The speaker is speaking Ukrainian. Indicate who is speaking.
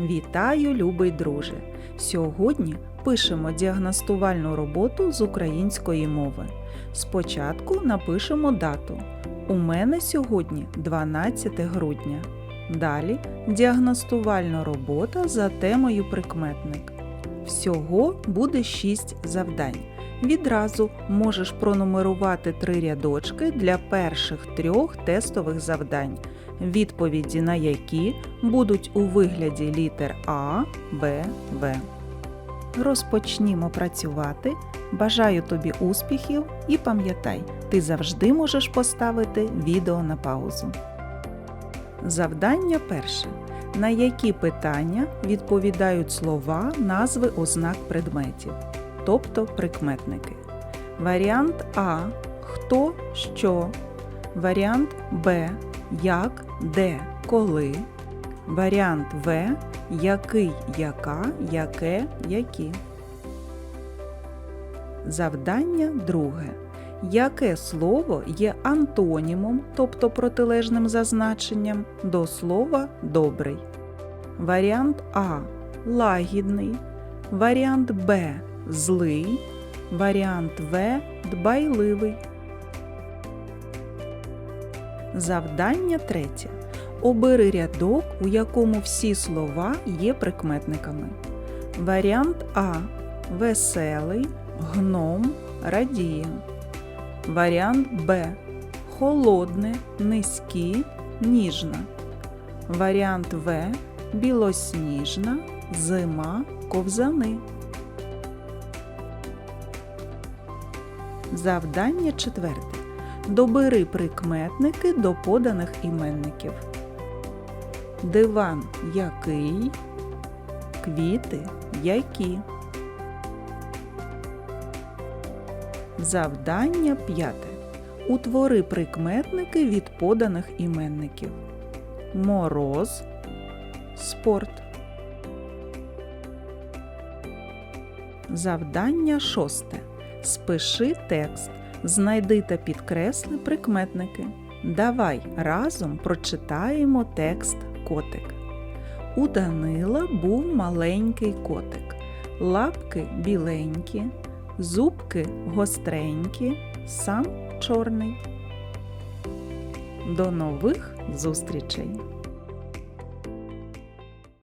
Speaker 1: Вітаю, любий друже! Сьогодні пишемо діагностувальну роботу з української мови. Спочатку напишемо дату. У мене сьогодні 12 грудня. Далі діагностувальна робота за темою прикметник. Всього буде 6 завдань. Відразу можеш пронумерувати три рядочки для перших трьох тестових завдань, відповіді на які будуть у вигляді літер А, Б, В. Розпочнімо працювати. Бажаю тобі успіхів і пам'ятай, ти завжди можеш поставити відео на паузу. Завдання перше. На які питання відповідають слова, назви ознак предметів, тобто прикметники. Варіант А. Хто, що. Варіант Б. Як, де, коли. Варіант В. Який, яка, яке, які. Завдання друге. Яке слово є антонімом, тобто протилежним зазначенням до слова добрий? Варіант А лагідний, варіант Б злий, варіант В дбайливий. Завдання третє. Обери рядок, у якому всі слова є прикметниками. Варіант А веселий, гном, радіє. Варіант Б холодне, низькі, ніжна. Варіант В білосніжна, зима, ковзани. Завдання четверте. Добери прикметники до поданих іменників. Диван який, квіти які. Завдання п'яте. Утвори прикметники від поданих іменників. Мороз, спорт. Завдання шосте. Спиши текст. Знайди та підкресли прикметники. Давай разом прочитаємо текст котик. У Данила був маленький котик. Лапки біленькі, зубки гостренькі, сам чорний. До нових зустрічей!